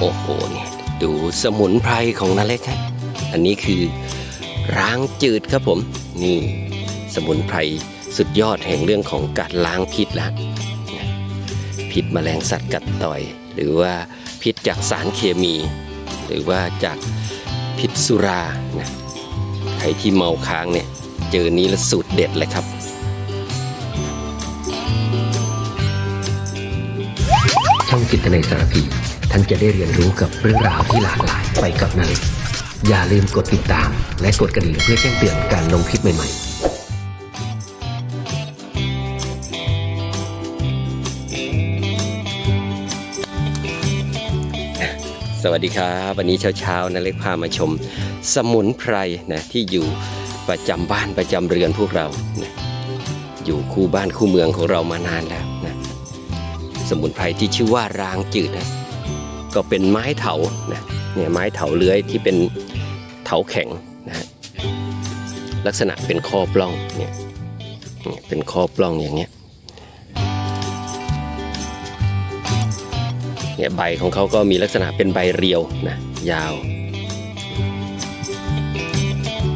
โอ้โหเนี่ยดูสมุนไพรของนาเล็กฮะอันนี้คือล้างจืดครับผม นี่สมุนไพรสุดยอดแห่งเรื่องของการล้างพิษละพิษแมลงสัตว์กัดต่อย หรือว่าพิษจากสารเคมี หรือว่าจากพิษสุรานะใครที่เมาค้างเนี่ยเจอนี้แล้วสูตรเด็ดเลยครับช่องจิตในยสารพี ท่านจะได้เรียนรู้กับเรื่องราวที่หลากหลายไปกับนาเล็กอย่าลืมกดติดตาม และกดกระดิ่งเพื่อแจ้งเตือนการลงคลิปใหม่ ๆสวัสดีครับวันนี้เช้าๆนะเล็กพามาชม สมุนไพรนะที่อยู่ประจำบ้านประจำเรือนพวกเรานะอยู่คู่บ้านคู่เมืองของเรามานานแล้วนะสมุนไพรที่ชื่อว่ารางจืดนะ ก็เป็นไม้เถานะเนี่ยไม้เถาเลื้อยที่เป็นเถาแข็งนะฮะลักษณะเป็นข้อปล้องเนี่ยเป็นข้อปล้องอย่างเงี้ยเนี่ยใบของเขาก็มีลักษณะเป็นใบเรียวนะยาว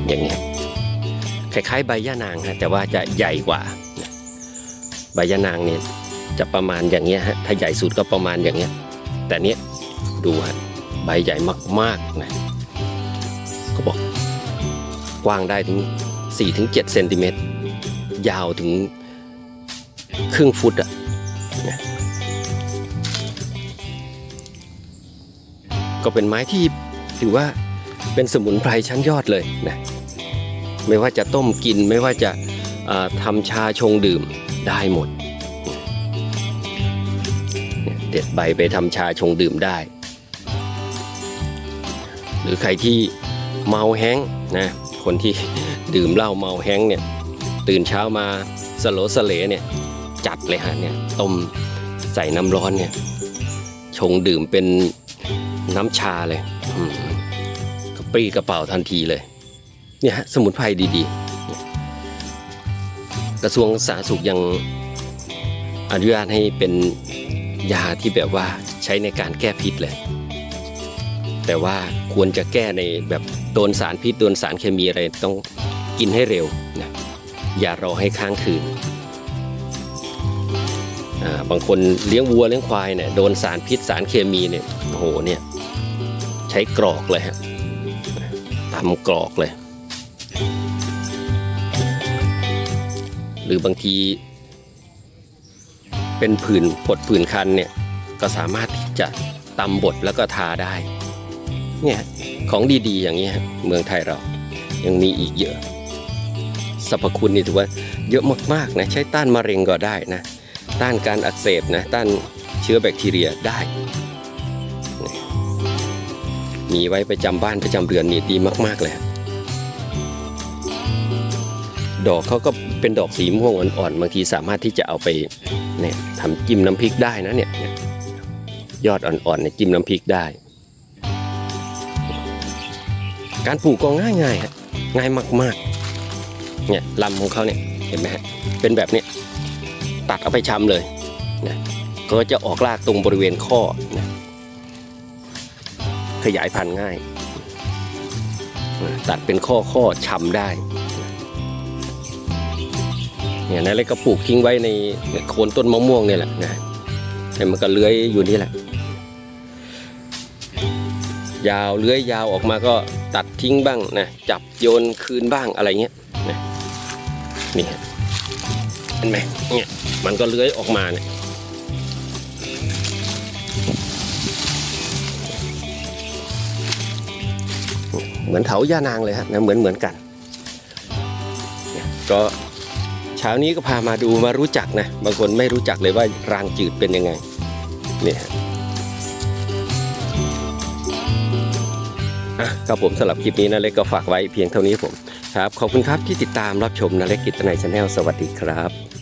อย่างเงี้ยคล้ายๆใบย่านางฮะแต่ว่าจะใหญ่กว่า ใบย่านางเนี่ยจะประมาณอย่างเงี้ยฮะถ้าใหญ่สุดก็ประมาณอย่างเงี้ยแต่เนี้ย ดูฮะใบใหญ่มากๆนะก็บอกกว้างได้ถึง 4-7เซนติเมตรยาวถึงครึ่งฟุตอะนะก็เป็นไม้ที่ถือว่าเป็นสมุนไพรชั้นยอดเลยนะไม่ว่าจะต้มกินไม่ว่าจะาทำชาชงดื่มได้หมด เด็ดใบไปทำชาชงดื่มได้ หรือใครที่เมาแห้งนะคนที่ดื่มเหล้าเมาแห้งเนี่ยตื่นเช้ามาสโลสเลเนี่ยจัดเลยฮะเนี่ยต้มใส่น้ำร้อนเนี่ยชงดื่มเป็นน้ำชาเลยกระปรี้กระเป๋าทันทีเลยเนี่ยฮะสมุนไพรดีๆ กระทรวงสาธารณสุขยังอนุญาตให้เป็นยาที่แบบว่าใช้ในการแก้พิษเลย แต่ว่าควรจะแก้ในแบบโดนสารพิษโดนสารเคมีอะไรต้องกินให้เร็วนะอย่ารอให้ค้างคืนอ่าบางคนเลี้ยงวัวเลี้ยงควายเนี่ยโดนสารพิษสารเคมีเนี่ยโอ้โหเนี่ยใช้กรอกเลยฮะตำกรอกเลย หรือบางทีเป็นผื่นผดผื่นคันเนี่ยก็สามารถที่จะตำบดแล้วก็ทาได้ เนี่ยของดีๆ อย่างนี้เมืองไทยเรายังมีอีกเยอะสรรพคุณนี่ถือว่าเยอะมากๆนะใช้ต้านมะเร็งก็ได้นะ ต้านการอักเสบนะต้านเชื้อแบคทีเรียได้ มีไว้ประจำบ้านประจำเรือนนี่ดีมาก ๆ เลย ดอกเขาก็เป็นดอกสีม่วงอ่อนๆบางทีสามารถที่จะเอาไปเนี่ยทำจิ้มน้ำพริกได้นะเนี่ยยอดอ่อนๆเนี่ยจิ้มน้ำพริกได้ การปลูกก็ง่ายๆฮะง่ายมากๆเนี่ยลำของเขาเนี่ยเห็นไหมฮะเป็นแบบนี้ตัดเอาไปชำเลยนะก็จะออกรากตรงบริเวณข้อนะขยายพันธุ์ง่าย ตัดเป็นข้อข้อชำได้เนี่ยนะแล้วก็ปลูกทิ้งไว้ในโคนต้นมะม่วงเนี่ยแหละนะให้มันก็เลื้อยอยู่นี่แหละ ยาวเลื้อยยาวออกมาก็ ตัดทิ้งบ้างนะจับโยนคืนบ้างอะไรเงี้ยนะนี่เห็นไหมเนี่ยมันก็เลื้อยออกมาเนี่ยเหมือนเถาย่านางเลยฮะนะเหมือนเหมือนกันเนี่ยก็เช้านี้ก็พามาดูมารู้จักนะบางคนไม่รู้จักเลยว่ารางจืดเป็นยังไงเนี่ย ครับผมสำหรับคลิปนี้นะเล็กก็ฝากไว้เพียงเท่านี้ผมครับขอบคุณครับที่ติดตามรับชมนะเล็กกิตนายชาแนลสวัสดีครับ